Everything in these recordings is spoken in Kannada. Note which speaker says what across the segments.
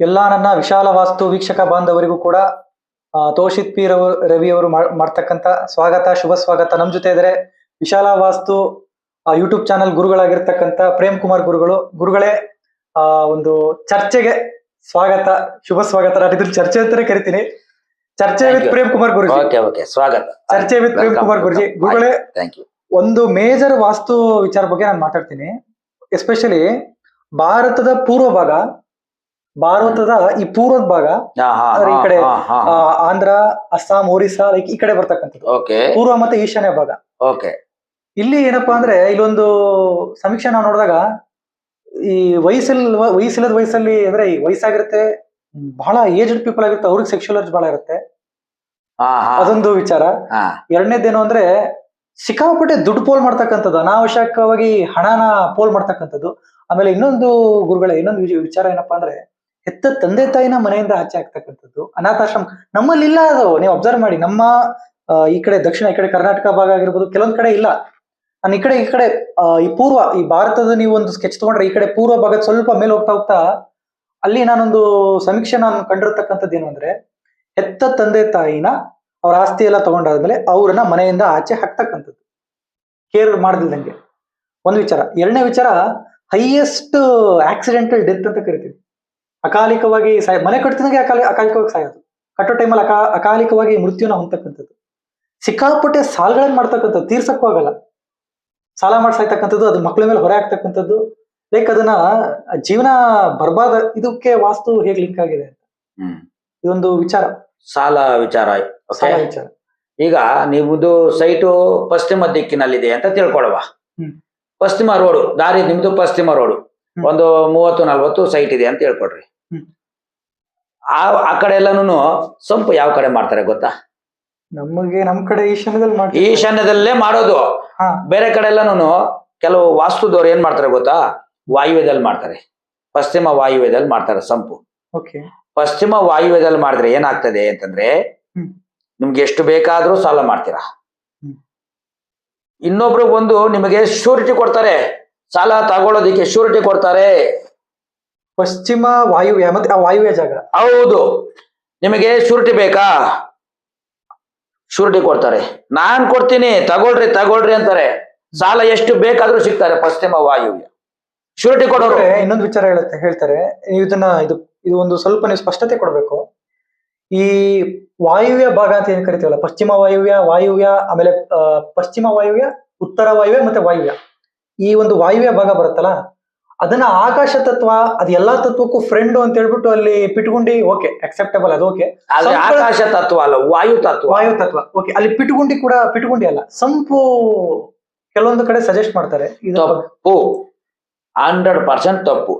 Speaker 1: ಎಲ್ಲ ನನ್ನ ವಿಶಾಲ ವಾಸ್ತು ವೀಕ್ಷಕ ಬಾಂಧವರಿಗೂ ಕೂಡ ತೋಷಿತ್ ಪಿ ರವ ರವಿ ಅವರು ಮಾಡ್- ಮಾಡ್ತಕ್ಕಂತ ಸ್ವಾಗತ ಶುಭ ಸ್ವಾಗತ. ನಮ್ ಜೊತೆ ಇದ್ದಾರೆ ವಿಶಾಲ ವಾಸ್ತು ಯೂಟ್ಯೂಬ್ ಚಾನೆಲ್ ಗುರುಗಳಾಗಿರ್ತಕ್ಕಂಥ ಪ್ರೇಮ್ ಕುಮಾರ್ ಗುರುಗಳು. ಗುರುಗಳೇ ಆ ಒಂದು ಚರ್ಚೆಗೆ ಸ್ವಾಗತ ಶುಭ ಸ್ವಾಗತ. ನಾನು ಇದ್ರ ಚರ್ಚೆ ಅಂತಾನೆ ಕರಿತೀನಿ. ಚರ್ಚೆ with. Prem Kumar Guruji.
Speaker 2: Okay okay ಸ್ವಾಗತ.
Speaker 1: ಚರ್ಚೆ ವಿತ್ ಪ್ರೇಮ್ ಕುಮಾರ್ ಗುರುಜಿ. ಗುರುಗಳೇ, ಒಂದು ಮೇಜರ್ ವಾಸ್ತು ವಿಚಾರ ಬಗ್ಗೆ ನಾನು ಮಾತಾಡ್ತೀನಿ. ಎಸ್ಪೆಷಲಿ ಭಾರತದ ಪೂರ್ವ ಭಾಗ ಭಾರತದ ಈ ಪೂರ್ವದ ಭಾಗ ಈ ಕಡೆ, ಆಂಧ್ರ ಅಸ್ಸಾಂ ಒರಿಸ್ಸಾ ಲೈಕ್ ಈ ಕಡೆ ಬರ್ತಕ್ಕಂಥದ್ದು. ಪೂರ್ವ ಮತ್ತೆ ಈಶಾನ್ಯ ಭಾಗ.
Speaker 2: ಓಕೆ.
Speaker 1: ಇಲ್ಲಿ ಏನಪ್ಪಾ ಅಂದ್ರೆ ಇಲ್ಲೊಂದು ಸಮೀಕ್ಷೆ ನಾವು ನೋಡಿದಾಗ ಈ ವಯಸ್ಸಲ್ ವಯಸ್ಸಿಲ್ಲದ ವಯಸ್ಸಲ್ಲಿ ಅಂದ್ರೆ ಈ ವಯಸ್ಸಾಗಿರುತ್ತೆ ಬಹಳ ಏಜ್ಡ್ ಪೀಪಲ್ ಆಗಿರುತ್ತೆ ಅವ್ರಿಗೆ ಸೆಕ್ಷುವಲ್ ಅರ್ಜ್ ಬಹಳ ಇರುತ್ತೆ. ಅದೊಂದು ವಿಚಾರ. ಎರಡನೇದೇನು ಅಂದ್ರೆ ಸಿಕ್ಕಾಪಟ್ಟೆ ದುಡ್ಡು ಪೋಲ್ ಮಾಡ್ತಕ್ಕಂಥದ್ದು ಅನಾವಶ್ಯಕವಾಗಿ ಹಣನ ಪೋಲ್ ಮಾಡ್ತಕ್ಕಂಥದ್ದು. ಆಮೇಲೆ ಇನ್ನೊಂದು ಗುರುಗಳ ಇನ್ನೊಂದು ವಿಚ- ವಿಚಾರ ಏನಪ್ಪಾ ಅಂದ್ರೆ ಹೆತ್ತ ತಂದೆ ತಾಯಿನ ಮನೆಯಿಂದ ಆಚೆ ಆಗ್ತಕ್ಕಂಥದ್ದು, ಅನಾಥಾಶ್ರಮ ನಮ್ಮಲ್ಲಿ ಇಲ್ಲ ಅದು. ನೀವು ಅಬ್ಸರ್ವ್ ಮಾಡಿ, ನಮ್ಮ ಈ ಕಡೆ ದಕ್ಷಿಣ, ಈ ಕಡೆ ಕರ್ನಾಟಕ ಭಾಗ ಆಗಿರ್ಬೋದು, ಕೆಲವೊಂದ್ ಕಡೆ ಇಲ್ಲ. ನಾನು ಈ ಕಡೆ ಈ ಕಡೆ ಈ ಪೂರ್ವ, ಈ ಭಾರತದ ನೀವು ಒಂದು ಸ್ಕೆಚ್ ತಗೊಂಡ್ರೆ ಈ ಕಡೆ ಪೂರ್ವ ಭಾಗದ ಸ್ವಲ್ಪ ಮೇಲೆ ಹೋಗ್ತಾ ಹೋಗ್ತಾ, ಅಲ್ಲಿ ನಾನೊಂದು ಸಮೀಕ್ಷೆ ನಾನು ಕಂಡಿರ್ತಕ್ಕಂಥದ್ದು ಏನು ಅಂದ್ರೆ, ಹೆತ್ತ ತಂದೆ ತಾಯಿನ ಅವ್ರ ಆಸ್ತಿ ಎಲ್ಲ ತಗೊಂಡಾದ್ಮೇಲೆ ಅವ್ರನ್ನ ಮನೆಯಿಂದ ಆಚೆ ಹಾಕ್ತಕ್ಕಂಥದ್ದು. ಕೇರ್ ಮಾಡ್ದಿಲ್ದಂಗೆ. ಒಂದು ವಿಚಾರ. ಎರಡನೇ ವಿಚಾರ ಹೈಯೆಸ್ಟ್ ಆಕ್ಸಿಡೆಂಟಲ್ ಡೆತ್ ಅಂತ ಕರಿತೀವಿ. ಅಕಾಲಿಕವಾಗಿ ಸಾಯ ಮನೆ ಕಟ್ತಿದಂಗೆ ಅಕಾಲಿ ಅಕಾಲಿಕವಾಗಿ ಸಾಯೋದು. ಕಟ್ಟೋ ಟೈಮಲ್ಲಿ ಅಕಾ ಅಕಾಲಿಕವಾಗಿ ಮೃತ್ಯುನ ಹೊಂದತಕ್ಕಂಥದ್ದು. ಸಿಕ್ಕಾಪಟ್ಟೆ ಸಾಲಗಳನ್ನ ಮಾಡ್ತಕ್ಕಂಥದ್ದು ತೀರ್ಸಕ್ಕೂ ಆಗಲ್ಲ. ಸಾಲ ಮಾಡ್ಸಾಯ್ತಕ್ಕಂಥದ್ದು ಅದು ಮಕ್ಕಳ ಮೇಲೆ ಹೊರೆ ಆಗ್ತಕ್ಕಂಥದ್ದು ಲೈಕ್ ಅದನ್ನ ಜೀವನ ಬರ್ಬಾದ ಇದಕ್ಕೆ ವಾಸ್ತು ಹೇಗೆ ಲಿಂಕ್ ಆಗಿದೆ ಅಂತ.
Speaker 2: ಹ್ಮ್.
Speaker 1: ಇದೊಂದು ವಿಚಾರ.
Speaker 2: ಸಾಲ ವಿಚಾರ
Speaker 1: ಸಾಲ ವಿಚಾರ.
Speaker 2: ಈಗ ನಿಮ್ದು ಸೈಟು ಪಶ್ಚಿಮ ದಿಕ್ಕಿನಲ್ಲಿದೆ ಅಂತ ತಿಳ್ಕೊಳವಾ.
Speaker 1: ಹ್ಮ್.
Speaker 2: ಪಶ್ಚಿಮ ರೋಡು ದಾರಿ ನಿಮ್ದು ಪಶ್ಚಿಮ ರೋಡು. ಒಂದು ಮೂವತ್ತು ನಲ್ವತ್ತು ಸೈಟ್ ಇದೆ ಅಂತ ಹೇಳ್ಕೊಡ್ರಿ. ಆ ಆ ಕಡೆ ಎಲ್ಲಾನು ಸಂಪು ಯಾವ ಕಡೆ ಮಾಡ್ತಾರೆ ಗೊತ್ತಾ?
Speaker 1: ನಮಗೆ ನಮ್ ಕಡೆ ಈಶಾನ್ಯದಲ್ಲಿ ಮಾಡ್ತಾರೆ.
Speaker 2: ಈಶಾನ್ಯದಲ್ಲೇ ಮಾಡೋದು. ಬೇರೆ ಕಡೆ ಎಲ್ಲಾನು ಕೆಲವು ವಾಸ್ತುದವ್ರು ಏನ್ ಮಾಡ್ತಾರೆ ಗೊತ್ತಾ? ವಾಯುವ್ಯದಲ್ಲಿ ಮಾಡ್ತಾರೆ. ಪಶ್ಚಿಮ ವಾಯುವ್ಯದಲ್ಲಿ ಮಾಡ್ತಾರೆ ಸಂಪು. ಪಶ್ಚಿಮ ವಾಯುವ್ಯದಲ್ಲಿ ಮಾಡಿದ್ರೆ ಏನಾಗ್ತದೆ ಅಂತಂದ್ರೆ. ನಿಮ್ಗೆ ಎಷ್ಟು ಬೇಕಾದ್ರೂ ಸಾಲ ಮಾಡ್ತೀರಾ. ಇನ್ನೊಬ್ರು ಒಂದು ನಿಮಗೆ ಶೂರಿಟಿ ಕೊಡ್ತಾರೆ. ಸಾಲ ತಗೊಳ್ಳೋದಿಕ್ಕೆ ಶೂರಿಟಿ ಕೊಡ್ತಾರೆ.
Speaker 1: ಪಶ್ಚಿಮ ವಾಯುವ್ಯ ಮತ್ತೆ ಆ ವಾಯುವ್ಯ ಜಾಗ.
Speaker 2: ಹೌದು. ನಿಮಗೆ ಶೂರಿಟಿ ಬೇಕಾ? ಶೂರಿಟಿ ಕೊಡ್ತಾರೆ. ನಾನ್ ಕೊಡ್ತೀನಿ ತಗೊಳ್ರಿ ತಗೊಳ್ರಿ ಅಂತಾರೆ. ಸಾಲ ಎಷ್ಟು ಬೇಕಾದ್ರೂ ಸಿಗ್ತಾರೆ ಪಶ್ಚಿಮ ವಾಯುವ್ಯ. ಶ್ಯೂರಿಟಿ ಕೊಡೋರು.
Speaker 1: ಇನ್ನೊಂದು ವಿಚಾರ ಹೇಳುತ್ತೆ ಹೇಳ್ತಾರೆ. ನೀವು ಇದನ್ನ ಇದು ಇದು ಒಂದು ಸ್ವಲ್ಪ ನೀವು ಸ್ಪಷ್ಟತೆ ಕೊಡ್ಬೇಕು. ಈ ವಾಯುವ್ಯ ಭಾಗ ಅಂತ ಏನ್ ಕರಿತೀವಲ್ಲ? ಪಶ್ಚಿಮ ವಾಯುವ್ಯ ವಾಯುವ್ಯ ಆಮೇಲೆ ಪಶ್ಚಿಮ ವಾಯುವ್ಯ ಉತ್ತರ ವಾಯುವ್ಯ ಮತ್ತೆ ವಾಯುವ್ಯ. ಈ ಒಂದು ವಾಯುವ್ಯ ಭಾಗ ಬರುತ್ತಲ್ಲ ಅದನ್ನ ಆಕಾಶ ತತ್ವ ಅದು ಎಲ್ಲಾ ತತ್ವಕ್ಕೂ ಫ್ರೆಂಡ್ ಅಂತ ಹೇಳ್ಬಿಟ್ಟು ಅಲ್ಲಿ ಪಿಟ್ಗುಂಡಿ ಓಕೆ ಅಕ್ಸೆಪ್ಟಬಲ್ ಅದು ಓಕೆ
Speaker 2: ಆಕಾಶ ತತ್ವ ಅಲ್ಲ ವಾಯು ತತ್ವ.
Speaker 1: ವಾಯು ತತ್ವ ಓಕೆ ಅಲ್ಲಿ ಪಿಟ್ಗುಂಡಿ ಕೂಡ ಪಿಟ್ಗುಂಡಿ ಅಲ್ಲ ಸಂಪು ಕೆಲವೊಂದು ಕಡೆ ಸಜೆಸ್ಟ್ ಮಾಡ್ತಾರೆ ಇದು
Speaker 2: ತಪ್ಪು. ಹಂಡ್ರೆಡ್ ಪರ್ಸೆಂಟ್ ತಪ್ಪು.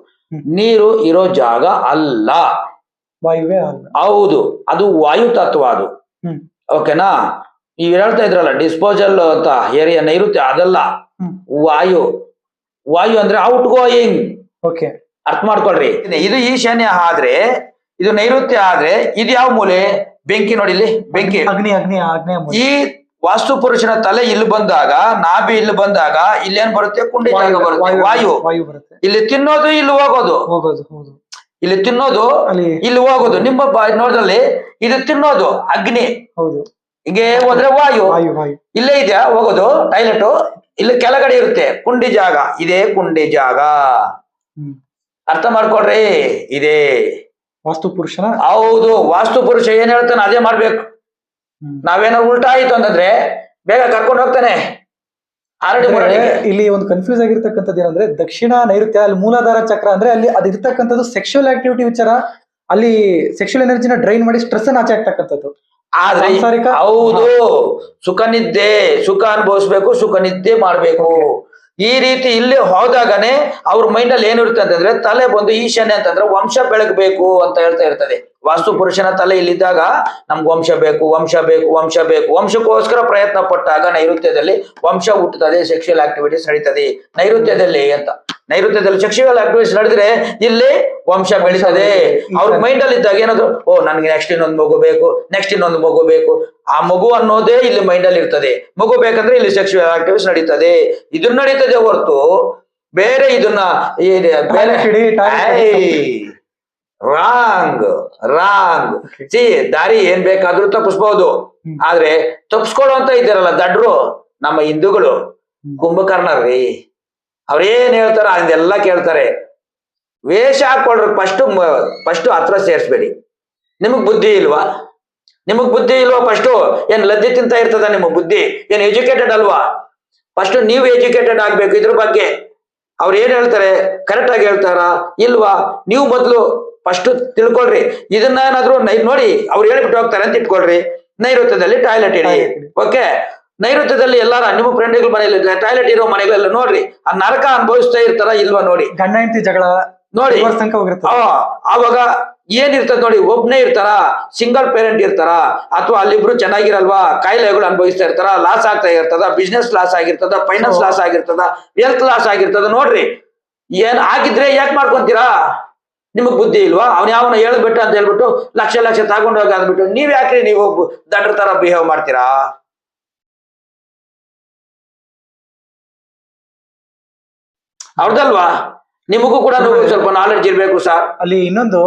Speaker 2: ನೀರು ಇರೋ ಜಾಗ ಅಲ್ಲ.
Speaker 1: ವಾಯುವ್ಯ ಅಲ್ಲ.
Speaker 2: ಹೌದು ಅದು ವಾಯು ತತ್ವ ಅದು.
Speaker 1: ಹ್ಮ್.
Speaker 2: ಓಕೆನಾ ನೀವು ಹೇಳ್ತಾ ಇದ್ರಲ್ಲ ಡಿಸ್ಪೋಸಲ್ ಅಂತ ಏರಿಯಾ ನೈಋತ್ಯ ಅದಲ್ಲ. ವಾಯು. ವಾಯು ಅಂದ್ರೆ ಔಟ್ ಗೋಯಿಂಗ್
Speaker 1: ಓಕೆ.
Speaker 2: ಅರ್ಥ ಮಾಡ್ಕೊಳ್ರಿ. ಇದು ಈಶಾನ್ಯ ಆದ್ರೆ ಇದು ನೈರುತ್ಯ ಆದ್ರೆ ಇದು ಯಾವ ಮೂಲೆ? ಬೆಂಕಿ ನೋಡಿ ಇಲ್ಲಿ ಬೆಂಕಿ.
Speaker 1: ಅಗ್ನಿ ಅಗ್ನಿ ಅಗ್ನಿ ಮೂಲೆ.
Speaker 2: ಈ ವಾಸ್ತು ಪುರುಷನ ತಲೆ ಇಲ್ಲಿ ಬಂದಾಗ ನಾಭಿ ಇಲ್ಲಿ ಬಂದಾಗ ಇಲ್ಲಿ ಏನ್ ಬರುತ್ತೆ? ಕುಂಡಿ ಜಾಗ ಬರುತ್ತೆ. ವಾಯು
Speaker 1: ವಾಯು. ಬರುತ್ತೆ.
Speaker 2: ಇಲ್ಲಿ ತಿನ್ನೋದು ಇಲ್ಲಿ ಹೋಗೋದು.
Speaker 1: ಹೋಗೋದು ಹೌದು.
Speaker 2: ಇಲ್ಲಿ ತಿನ್ನೋದು ಇಲ್ಲಿ ಹೋಗೋದು. ನಿಮ್ಮ ಬಾ- ನೋಡದಲ್ಲಿ ಇದು ತಿನ್ನೋದು ಅಗ್ನಿ.
Speaker 1: ಹೌದು.
Speaker 2: ಹಿಂಗೆ ಹೋದ್ರೆ ವಾಯು.
Speaker 1: ವಾಯು ವಾಯು.
Speaker 2: ಇಲ್ಲೇ ಇದೆಯಾ? ಹೋಗೋದು? ಟಾಯ್ಲೆಟ್? ಇಲ್ಲಿ ಕೆಳಗಡೆ ಇರುತ್ತೆ. ಕುಂಡಿ ಜಾಗ. ಇದೇ ಕುಂಡಿ ಜಾಗ.
Speaker 1: ಹ್ಮ್.
Speaker 2: ಅರ್ಥ ಮಾಡ್ಕೊಡ್ರಿ ಇದೇ.
Speaker 1: ವಾಸ್ತು ಪುರುಷನ?
Speaker 2: ಹೌದು. ವಾಸ್ತು ಪುರುಷ ಏನ್ ಹೇಳ್ತಾನೆ ಅದೇ ಮಾಡ್ಬೇಕು.
Speaker 1: ನಾವೇನೋ
Speaker 2: ನಾವೇನಾದ್ರು ಉಲ್ಟಾ ಆಯ್ತು ಅಂತಂದ್ರೆ ಬೇಗ ಕರ್ಕೊಂಡು ಹೋಗ್ತಾನೆ.
Speaker 1: ಇಲ್ಲಿ ಒಂದು ಕನ್ಫ್ಯೂಸ್ ಆಗಿರ್ತಕ್ಕಂಥದ್ದು ಏನಂದ್ರೆ ದಕ್ಷಿಣ ನೈಋತ್ಯ ಅಲ್ಲಿ ಮೂಲಾಧಾರ ಚಕ್ರ ಅಂದ್ರೆ ಅಲ್ಲಿ ಅದಿರ್ತಕ್ಕಂಥದ್ದು ಸೆಕ್ಷುವಲ್ ಆಕ್ಟಿವಿಟಿ ವಿಚಾರ. ಅಲ್ಲಿ ಸೆಕ್ಷುವಲ್ ಎನರ್ಜಿನ ಡ್ರೈನ್ ಮಾಡಿ ಸ್ಟ್ರೆಸ್ ಅನ್ನ ಆಚೆ ಆಗ್ತಕ್ಕಂಥದ್ದು
Speaker 2: ಆದ್ರೆ ಹೌದು. ಸುಖ ನಿದ್ದೆ ಸುಖ ಅನುಭವಿಸ್ಬೇಕು ಸುಖ ನಿದ್ದೆ ಮಾಡ್ಬೇಕು. ಈ ರೀತಿ ಇಲ್ಲಿ ಹೋದಾಗನೆ ಅವ್ರ ಮೈಂಡ್ ಅಲ್ಲಿ ಏನಿರುತ್ತೆ ಅಂತಂದ್ರೆ ತಲೆ ಬಂದು ಈಶಾನ್ಯ ಅಂತಂದ್ರೆ ವಂಶ ಬೆಳಗ್ಬೇಕು ಅಂತ ಹೇಳ್ತಾ ಇರ್ತದೆ. ವಾಸ್ತು ಪುರುಷನ ತಲೆ ಇಲ್ಲಿದ್ದಾಗ ನಮ್ಗೆ ವಂಶ ಬೇಕು ವಂಶ ಬೇಕು ವಂಶ ಬೇಕು. ವಂಶಕ್ಕೋಸ್ಕರ ಪ್ರಯತ್ನ ಪಟ್ಟಾಗ ನೈಋತ್ಯದಲ್ಲಿ ವಂಶ ಹುಟ್ಟುತ್ತದೆ ಸೆಕ್ಷುವಲ್ ಆಕ್ಟಿವಿಟೀಸ್ ನಡೀತದೆ ನೈಋತ್ಯದಲ್ಲಿ ಅಂತ. ನೈಋತ್ಯದಲ್ಲಿ ಸೆಕ್ಷುವಲ್ ಅಡ್ವೈಸ್ ನಡೆದ್ರೆ ಇಲ್ಲಿ ವಂಶ ಬೆಳೀತದೆ. ಅವ್ರ ಮೈಂಡ್ ಅಲ್ಲಿ ಇದ್ದಾಗ ಏನಾದ್ರು ಓ ನನ್ಗೆ ನೆಕ್ಸ್ಟ್ ಇನ್ನೊಂದು ಮಗು ಬೇಕು ನೆಕ್ಸ್ಟ್ ಇನ್ನೊಂದು ಮಗು ಬೇಕು. ಆ ಮಗು ಅನ್ನೋದೇ ಇಲ್ಲಿ ಮೈಂಡ್ ಅಲ್ಲಿ ಇರ್ತದೆ. ಮಗು ಬೇಕಂದ್ರೆ ಇಲ್ಲಿ ಸೆಕ್ಷುವಲ್ ಆಕ್ಟಿವಿಸ್ ನಡೀತದೆ. ಇದು ನಡೀತದೆ ಹೊರತು ಬೇರೆ ಇದನ್ನ! Wrong wrong. ಸಿ ದಾರಿ ಏನ್ ಬೇಕಾದ್ರೂ ತಪ್ಪಿಸ್ಬಹುದು ಆದ್ರೆ ತಪ್ಪಿಸ್ಕೊಳ್ಳೋ ಅಂತ ಇದ್ದಾರಲ್ಲ ದಡ್ರು ನಮ್ಮ ಹಿಂದೂಗಳು
Speaker 1: ಹ್ಮ್.
Speaker 2: ಕುಂಭಕರ್ಣರ್ರಿ. ಅವ್ರೇನ್ ಹೇಳ್ತಾರ ಅದೆಲ್ಲ ಕೇಳ್ತಾರೆ. ವೇಷ ಹಾಕೊಳ್ರಿ ಫಸ್ಟ್ ಫಸ್ಟ್ ಹತ್ರ ಸೇರಿಸ್ಬೇಡಿ. ನಿಮಗ್ ಬುದ್ಧಿ ಇಲ್ವಾ? ನಿಮಗ್ ಬುದ್ಧಿ ಇಲ್ವಾ ಫಸ್ಟ್ ಏನ್ ಲದ್ದಿ ತಿಂತ ಇರ್ತದ ನಿಮ್ಮ ಬುದ್ಧಿ? ಏನ್ ಎಜುಕೇಟೆಡ್ ಅಲ್ವಾ? ಫಸ್ಟ್ ನೀವು ಎಜುಕೇಟೆಡ್ ಆಗ್ಬೇಕು ಇದ್ರ ಬಗ್ಗೆ. ಅವ್ರು ಏನ್ ಹೇಳ್ತಾರೆ? ಕರೆಕ್ಟ್ ಆಗಿ ಹೇಳ್ತಾರಾ? ಇಲ್ವಾ? ನೀವು ಮೊದಲು ಫಸ್ಟ್ ತಿಳ್ಕೊಳ್ರಿ. ಇದನ್ನ ಏನಾದ್ರು ನೋಡಿ ಅವ್ರು ಹೇಳ್ಬಿಟ್ಟು ಹೋಗ್ತಾರೆ ಅಂತ ಇಟ್ಕೊಳ್ರಿ. ನೈಋತ್ಯದಲ್ಲಿ ಟಾಯ್ಲೆಟ್ ಇಡಿ. ಓಕೆ ನೈಋತ್ಯದಲ್ಲಿ ಎಲ್ಲಾರ ನಿಮ್ಮ ಫ್ರೆಂಡ್ಗಳ ಮನೆಯಲ್ಲಿ ಟಾಯ್ಲೆಟ್ ಇರೋ ಮನೆಗಳೆಲ್ಲ ನೋಡ್ರಿ ಆ ನರಕ ಅನುಭವಿಸ್ತಾ ಇರ್ತಾರ ಇಲ್ವಾ ನೋಡಿ.
Speaker 1: ಗಂಡ ಹೆಂಡತಿ ಜಗಳ
Speaker 2: ನೋಡಿ ಅವಾಗ ಏನಿರ್ತದೆ ನೋಡಿ ಒಬ್ನೇ ಇರ್ತಾರ ಸಿಂಗಲ್ ಪೇರೆಂಟ್ ಇರ್ತಾರ ಅಥವಾ ಅಲ್ಲಿಬ್ರು ಚೆನ್ನಾಗಿರಲ್ವಾ ಕಾಯಿಲೆಗಳು ಅನುಭವಿಸ್ತಾ ಇರ್ತಾರ ಲಾಸ್ ಆಗ್ತಾ ಇರ್ತದ ಬಿಸ್ನೆಸ್ ಲಾಸ್ ಆಗಿರ್ತದ ಫೈನಾನ್ಸ್ ಲಾಸ್ ಆಗಿರ್ತದ ಹೆಲ್ತ್ ಲಾಸ್ ಆಗಿರ್ತದ ನೋಡ್ರಿ ಏನ್ ಆಗಿದ್ರೆ ಯಾಕೆ ಮಾಡ್ಕೊಂತೀರಾ? ನಿಮಗ್ ಬುದ್ಧಿ ಇಲ್ವಾ? ಅವ್ನ ಯಾವನ ಹೇಳ್ಬಿಟ್ಟು ಅಂತ ಹೇಳ್ಬಿಟ್ಟು ಲಕ್ಷ ಲಕ್ಷ ತಗೊಂಡೋಗಿ ಅಂದ್ಬಿಟ್ಟು ನೀವ್ ಯಾಕ್ರಿ ನೀವು ದಡ್ರ ತರ ಬಿಹೇವ್ ಮಾಡ್ತೀರಾ? ಅವ್ರದಲ್ವಾ? ನಿಮಗೂ ಕೂಡ ಸ್ವಲ್ಪ ನಾಲೆಡ್ಜ್ ಇರಬೇಕು ಸರ್
Speaker 1: ಅಲ್ಲಿ ಇನ್ನೊಂದು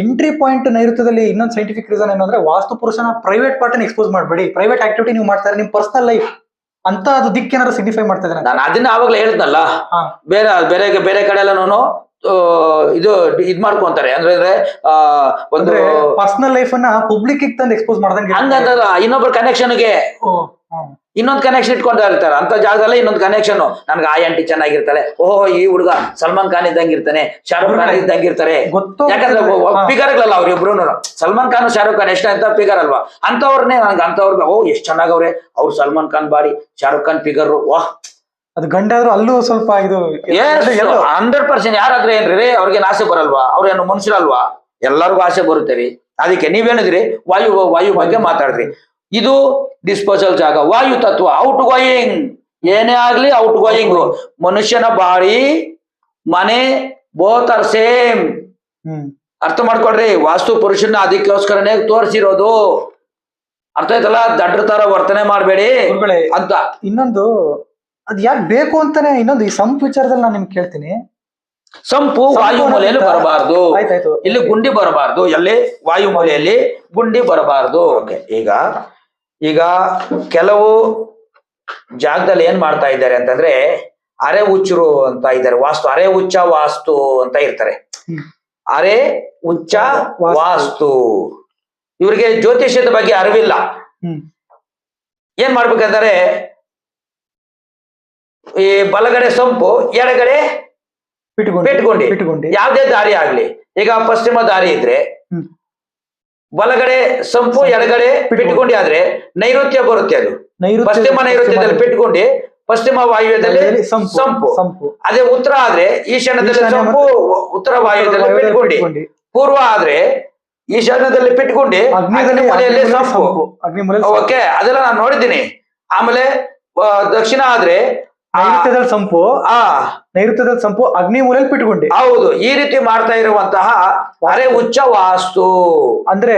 Speaker 1: ಎಂಟ್ರಿ ಪಾಯಿಂಟ್ ನೈಋತ್ಯದಲ್ಲಿ ಇನ್ನೊಂದು ಸೈಂಟಿಫಿಕ್ ರೀಸನ್ ಏನು ಅಂದ್ರೆ ವಾಸ್ತು ಪುರುಷನ ಪ್ರೈವೇಟ್ ಪಾರ್ಟ್ ಎಕ್ಸ್ಪೋಸ್ ಮಾಡಬೇಡಿ. ಪ್ರೈವೇಟ್ ಆಕ್ಟಿವಿಟಿ ನೀವು ಮಾಡ್ತಾರೆ ನಿಮ್ ಪರ್ಸನಲ್ ಲೈಫ್ ಅಂತ ಅದು ದಿಕ್ಕೇನಾದ್ರು ಸಿಗ್ನಿಫೈ ಮಾಡ್ತಾ ಇದ್ದಾರೆ
Speaker 2: ನಾನು ಅದನ್ನ ಆವಾಗಲೇ ಹೇಳ್ದಲ್ಲ. ಬೇರೆ ಬೇರೆ ಬೇರೆ ಕಡೆ ಎಲ್ಲನೂ ಇದು ಇದ್ ಮಾಡ್ಕೊಂತಾರೆ. ಅಂದ್ರೆ ಒಂದು
Speaker 1: ಪರ್ಸನಲ್ ಲೈಫ್ ಅನ್ನ ಪಬ್ಲಿಕ್ ತಂದು ಎಕ್ಸ್ಪೋಸ್ ಮಾಡ್ದಂಗೆ ಹಂಗಂತ
Speaker 2: ಇನ್ನೊಬ್ರ ಇನ್ನೊಬ್ಬರ ಕನೆಕ್ಷನ್ಗೆ. ಇನ್ನೊಂದ್ ಕನೆಕ್ಷನ್ ಇಟ್ಕೊಂತ ಇರ್ತಾರೆ ಅಂತ ಜಾಗದಲ್ಲಿ ಇನ್ನೊಂದು ಕನೆಕ್ಷನ್ ನನ್ಗೆ ಆ ಆಂಟಿ ಚೆನ್ನಾಗಿರ್ತಾಳೆ. ಓಹೋ ಈ ಹುಡುಗ ಸಲ್ಮಾನ್ ಖಾನ್ ಇದ್ದಂಗೆ ಇರ್ತಾನೆ ಶಾರುಖ್ ಖಾನ್ ಇದ್ದಂಗೆ ಇರ್ತಾರೆ.
Speaker 1: ಗೊತ್ತು
Speaker 2: ಯಾಕಂದ್ರೆ. ಪಿಗರ್ಗಳಲ್ಲ ಅವ್ರ ಇಬ್ರು ಸಲ್ಮಾನ್ ಖಾನ್ ಶಾರುಖ್ ಖಾನ್ ಎಷ್ಟ ಅಂತ ಪಿಗರ್ ಅಲ್ವಾ? ಅಂತವ್ರನ್ನೇ ನನ್ಗೆ ಅಂತವ್ರ ಓ ಎಷ್ಟ್ ಚೆನ್ನಾಗವ್ರೆ. ಅವ್ರು ಸಲ್ಮಾನ್ ಖಾನ್ ಬಾಡಿ ಶಾರುಖ್ ಖಾನ್ ಫಿಗರ್ ವಾಹ್.
Speaker 1: ಅದು ಗಂಡ ಆದ್ರೂ ಅಲ್ಲೂ ಸ್ವಲ್ಪ ಇದು
Speaker 2: ಹಂಡ್ರೆಡ್ ಪರ್ಸೆಂಟ್ ಯಾರಾದ್ರೆ ಏನ್ರಿ ಅವ್ರಿಗೆ ಆಸೆ ಬರಲ್ವಾ? ಅವ್ರೇನು ಮನುಷ್ಯರಲ್ವಾ ಎಲ್ಲರಿಗೂ ಆಸೆ ಬರುತ್ತೆ ರೀ. ಅದಕ್ಕೆ ನೀವೇನಿದ್ರಿ? ವಾಯು ವಾಯು ಬಗ್ಗೆ ಮಾತಾಡ್ರಿ. ಇದು ಡಿಸ್ಪೋಸಲ್ ಜಾಗ. ವಾಯು ತತ್ವ ಔಟ್ ಗೋಯಿಂಗ್ ಏನೇ ಆಗ್ಲಿ ಔಟ್ ಗೋಯಿಂಗ್ ಮನುಷ್ಯನ ಬಾಡಿ ಮನೆ ಬೋತ್ ಆರ್ ಸೇಮ್ ಅರ್ಥ ಮಾಡ್ಕೊಡ್ರಿ ವಾಸ್ತು ಪುರುಷನ ಅದಕ್ಕೋಸ್ಕರನೇ ತೋರಿಸಿರೋದು. ಅರ್ಥ ಆಯ್ತಲ್ಲ? ದಡ್ರ ತರ ವರ್ತನೆ ಮಾಡಬೇಡಿ ಅಂತ.
Speaker 1: ಇನ್ನೊಂದು ಅದ್ ಯಾಕೆ ಬೇಕು ಅಂತಾನೆ ಇನ್ನೊಂದು ಈ ಸಂಪ್ ವಿಚಾರದಲ್ಲಿ ನಾನು ನಿಮ್ಗೆ ಕೇಳ್ತೀನಿ.
Speaker 2: ಸಂಪು ವಾಯು ಮೂಲೆಯಲ್ಲಿ ಬರಬಾರ್ದು. ಇಲ್ಲಿ ಗುಂಡಿ ಬರಬಾರ್ದು. ಎಲ್ಲಿ? ವಾಯುಮೂಲೆಯಲ್ಲಿ ಗುಂಡಿ ಬರಬಾರ್ದು. ಈಗ ಈಗ ಕೆಲವು ಜಾಗದಲ್ಲಿ ಏನ್ ಮಾಡ್ತಾ ಇದ್ದಾರೆ ಅಂತಂದ್ರೆ ಅರೆ ಹುಚ್ಚರು ಅಂತ ಇದ್ದಾರೆ. ವಾಸ್ತು ಅರೆ ಹುಚ್ಚ ವಾಸ್ತು ಅಂತ ಇರ್ತಾರೆ. ಅರೆ ಹುಚ್ಚ
Speaker 1: ವಾಸ್ತು.
Speaker 2: ಇವರಿಗೆ ಜ್ಯೋತಿಷ್ಯದ ಬಗ್ಗೆ ಅರಿವಿಲ್ಲ.
Speaker 1: ಹ್ಮ್.
Speaker 2: ಏನ್ ಮಾಡ್ಬೇಕಂದ್ರೆ ಈ ಬಲಗಡೆ ಸೊಂಪು ಎಡಗಡೆ
Speaker 1: ಬಿಟ್ಕೊಂಡಿ
Speaker 2: ಯಾವ್ದೇ ದಾರಿ ಆಗ್ಲಿ. ಈಗ ಪಶ್ಚಿಮ ದಾರಿ ಇದ್ರೆ. ಬಲಗಡೆ ಸಂಪು ಎಡಗಡೆ
Speaker 1: ಪಿಟ್ಕೊಂಡು.
Speaker 2: ಆದ್ರೆ ನೈಋತ್ಯ ಬರುತ್ತೆ ಅದು. ಪಶ್ಚಿಮ ನೈಋತ್ಯದಲ್ಲಿ ಪಿಟ್ಕೊಂಡಿ ಪಶ್ಚಿಮ ವಾಯುವ್ಯದಲ್ಲಿ
Speaker 1: ಸಂಪು
Speaker 2: ಅದೇ ಉತ್ತರ ಆದ್ರೆ ಈಶಾನ್ಯದಲ್ಲಿ
Speaker 1: ಈಶಾನ್ಯ
Speaker 2: ಸಂಪು ಉತ್ತರ ವಾಯುವ್ಯದಲ್ಲಿ ಪಿಟ್ಕೊಂಡಿ.
Speaker 1: ಬಿಟ್ಕೊಂಡಿ.
Speaker 2: ಪೂರ್ವ ಆದ್ರೆ ಈಶಾನ್ಯದಲ್ಲಿ ಪಿಟ್ಕೊಂಡಿ
Speaker 1: ಅಗ್ನಿದಲ್ಲಿ
Speaker 2: ಅಗ್ನಿಮೂಲೆಯಲ್ಲಿ
Speaker 1: ಅಗ್ನಿಮೂಲೆ
Speaker 2: ಸಂಪು. ಓಕೆ ಅದೆಲ್ಲ ನಾನು ನೋಡಿದ್ದೀನಿ. ಆಮೇಲೆ ದಕ್ಷಿಣ ಆದ್ರೆ
Speaker 1: ನೈಋತ್ಯದಲ್ಲಿ ಸಂಪು
Speaker 2: ಆ
Speaker 1: ನೈಋತ್ಯದಲ್ಲಿ ಸಂಪು ಅಗ್ನಿ ಮೂಲೆಯಲ್ಲಿ ಬಿಟ್ಕೊಂಡಿ
Speaker 2: ಹೌದು ಈ ರೀತಿ ಮಾಡ್ತಾ ಇರುವಂತಹ ಅರೆ ಉಚ್ಚ ವಾಸ್ತು.
Speaker 1: ಅಂದ್ರೆ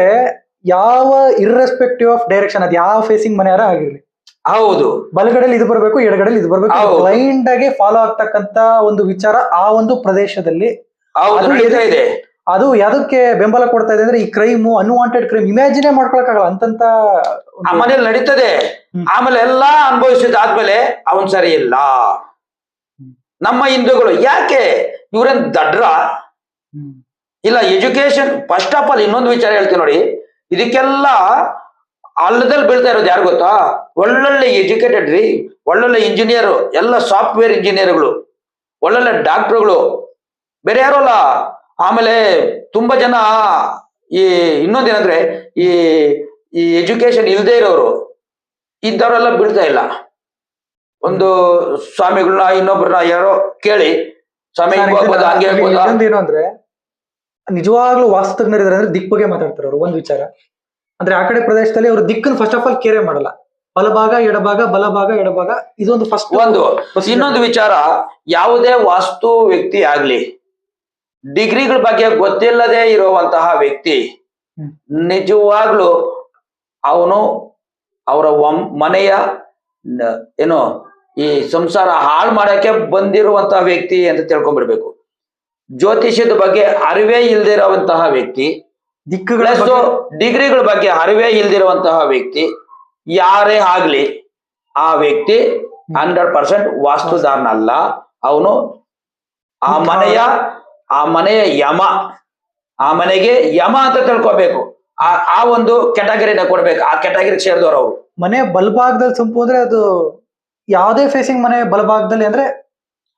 Speaker 1: ಯಾವ ಇರ್ರೆಸ್ಪೆಕ್ಟಿವ್ ಆಫ್ ಡೈರೆಕ್ಷನ್ ಅದ್ ಯಾವ ಫೇಸಿಂಗ್ ಮನೆಯಾರ ಆಗಿರ್ಲಿ.
Speaker 2: ಹೌದು.
Speaker 1: ಬಲಗಡೆಯಲ್ಲಿ ಇದು ಬರಬೇಕು ಎಡಗಡೆಯಲ್ಲಿ ಇದು ಬರಬೇಕು. ಬ್ಲೈಂಡ್ ಆಗಿ ಫಾಲೋ ಆಗ್ತಕ್ಕಂತ ಒಂದು ವಿಚಾರ ಆ ಒಂದು ಪ್ರದೇಶದಲ್ಲಿ.
Speaker 2: ಇದೆ.
Speaker 1: ಅದು ಯಾವುದಕ್ಕೆ ಬೆಂಬಲ ಕೊಡ್ತಾ ಇದೆ ಅಂದ್ರೆ ಈ ಕ್ರೈಮ್ ಅನ್ವಾಂಟೆಡ್ ಕ್ರೈಮ್ ಇಮ್ಯಾಜಿನೇ ಮಾಡ್ಕೊಳಕ್ಕಾಗಲ್ಲ. ಅಂತಂತ
Speaker 2: ಆ ಮನೇಲಿ ನಡೀತದೆ. ಆಮೇಲೆ ಎಲ್ಲಾ ಅನುಭವಿಸಿದಾದ್ಮೇಲೆ ಅವನ್ ಸರಿ ಇಲ್ಲ. ನಮ್ಮ ಹಿಂದೂಗಳು ಯಾಕೆ? ಇವ್ರೇನ್ ದಡ್ರ? ಇಲ್ಲ ಎಜುಕೇಶನ್ ಫಸ್ಟ್ ಆಫ್ ಆಲ್ ಇನ್ನೊಂದು ವಿಚಾರ ಹೇಳ್ತೀನಿ ನೋಡಿ. ಇದಕ್ಕೆಲ್ಲ ಅಲ್ಲದಲ್ಲಿ ಬೀಳ್ತಾ ಇರೋದು ಯಾರು ಗೊತ್ತಾ? ಒಳ್ಳೊಳ್ಳೆ ಎಜುಕೇಟೆಡ್ ರೀ ಒಳ್ಳೊಳ್ಳೆ ಇಂಜಿನಿಯರ್ ಎಲ್ಲ ಸಾಫ್ಟ್ವೇರ್ ಇಂಜಿನಿಯರ್ಗಳು ಒಳ್ಳೊಳ್ಳೆ ಡಾಕ್ಟರ್ಗಳು ಬೇರೆ ಯಾರು ಅಲ್ಲ? ಆಮೇಲೆ ತುಂಬಾ ಜನ ಈ ಇನ್ನೊಂದೇನಂದ್ರೆ ಈ ಈ ಎಜುಕೇಶನ್ ಇಲ್ಲದೆ ಇರೋರು ಇದ್ದವರೆಲ್ಲ ಬಿಡ್ತಾ ಇಲ್ಲ. ಒಂದು ಸ್ವಾಮಿಗಳನ್ನ ಇನ್ನೊಬ್ರನ್ನ ಯಾರೋ ಕೇಳಿ ಸ್ವಾಮಿ
Speaker 1: ಏನು ಅಂದ್ರೆ ನಿಜವಾಗ್ಲೂ ವಾಸ್ತುಜ್ಞರಿದ್ದಾರೆ ಅಂದ್ರೆ ದಿಕ್ ಬಗ್ಗೆ ಮಾತಾಡ್ತಾರೆ ಅವರು ಒಂದು ವಿಚಾರ. ಅಂದ್ರೆ ಆ ಕಡೆ ಪ್ರದೇಶದಲ್ಲಿ ಅವರು ದಿಕ್ಕನ್ನು ಫಸ್ಟ್ ಆಫ್ ಆಲ್ ಕೇರೆ ಮಾಡಲ್ಲ. ಬಲಭಾಗ ಎಡಭಾಗ ಬಲಭಾಗ ಎಡಭಾಗ ಇದೊಂದು ಫಸ್ಟ್
Speaker 2: ಒಂದು ಇನ್ನೊಂದು ವಿಚಾರ ಯಾವುದೇ ವಾಸ್ತು ವ್ಯಕ್ತಿ ಆಗ್ಲಿ ಡಿಗ್ರಿಗಳ ಬಗ್ಗೆ ಗೊತ್ತಿಲ್ಲದೆ ಇರುವಂತಹ ವ್ಯಕ್ತಿ ನಿಜವಾಗ್ಲೂ ಅವನು ಅವರ ಮನೆಯ ಏನು ಈ ಸಂಸಾರ ಹಾಳು ಮಾಡಕ್ಕೆ ಬಂದಿರುವಂತಹ ವ್ಯಕ್ತಿ ಅಂತ ತಿಳ್ಕೊಂಡ್ಬಿಡ್ಬೇಕು. ಜ್ಯೋತಿಷ್ಯದ ಬಗ್ಗೆ ಅರಿವೇ ಇಲ್ದಿರುವಂತಹ ವ್ಯಕ್ತಿ
Speaker 1: ದಿಕ್ಕುಗಳ
Speaker 2: ಡಿಗ್ರಿಗಳ ಬಗ್ಗೆ ಅರಿವೇ ಇಲ್ದಿರುವಂತಹ ವ್ಯಕ್ತಿ ಯಾರೇ ಆಗ್ಲಿ ಆ ವ್ಯಕ್ತಿ ಹಂಡ್ರೆಡ್ ಪರ್ಸೆಂಟ್ ವಾಸ್ತುದಾರನಲ್ಲ. ಅವನು ಆ ಮನೆಯ ಆ ಮನೆಯ ಯಮ ಆ ಮನೆಗೆ ಯಮ ಅಂತ ತಿಳ್ಕೊಬೇಕು. ಆ ಆ ಒಂದು ಕೆಟಗರಿನ ಕೊಡ್ಬೇಕು. ಆ ಕೆಟಗರಿ ಸೇರಿದವರು ಅವರು.
Speaker 1: ಮನೆ ಬಲಭಾಗದಲ್ಲಿ ಸಂಪು ಅಂದ್ರೆ ಅದು ಯಾವುದೇ ಫೇಸಿಂಗ್ ಮನೆ ಬಲಭಾಗದಲ್ಲಿ ಅಂದ್ರೆ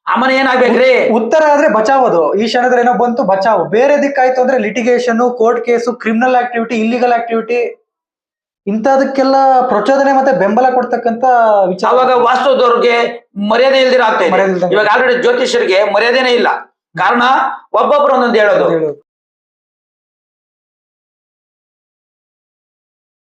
Speaker 2: ಆ ಮನೆ ಏನಾಗ್ಬೇಕ್ರಿ?
Speaker 1: ಉತ್ತರ ಆದ್ರೆ ಬಚಾವೋದು. ಈ ಕ್ಷಣದಲ್ಲಿ ಏನೋ ಬಂತು ಬಚಾವ್. ಬೇರೆ ದಿಕ್ಕಾಯ್ತು ಅಂದ್ರೆ litigation court case criminal activity illegal activity ಇಂತದಕ್ಕೆಲ್ಲ ಪ್ರಚೋದನೆ ಮತ್ತೆ ಬೆಂಬಲ ಕೊಡ್ತಕ್ಕಂತ ವಿಚಾರ.
Speaker 2: ಅವಾಗ ವಾಸ್ತವದವ್ರಿಗೆ ಮರ್ಯಾದೆ ಇಲ್ದಿರ ಆಗ್ತಾ ಇದೆ.
Speaker 1: ಮರ್ಯಾದೆ ಇಲ್ದಂಗೆ.
Speaker 2: ಇವಾಗ ಆಲ್ರೆಡಿ ಜ್ಯೋತಿಷ್ಯರಿಗೆ ಮರ್ಯಾದೆನೇ ಇಲ್ಲ. ಕಾರಣ ಒಬ್ಬೊಬ್ರು ಒಂದೊಂದು
Speaker 1: ಹೇಳೋದು.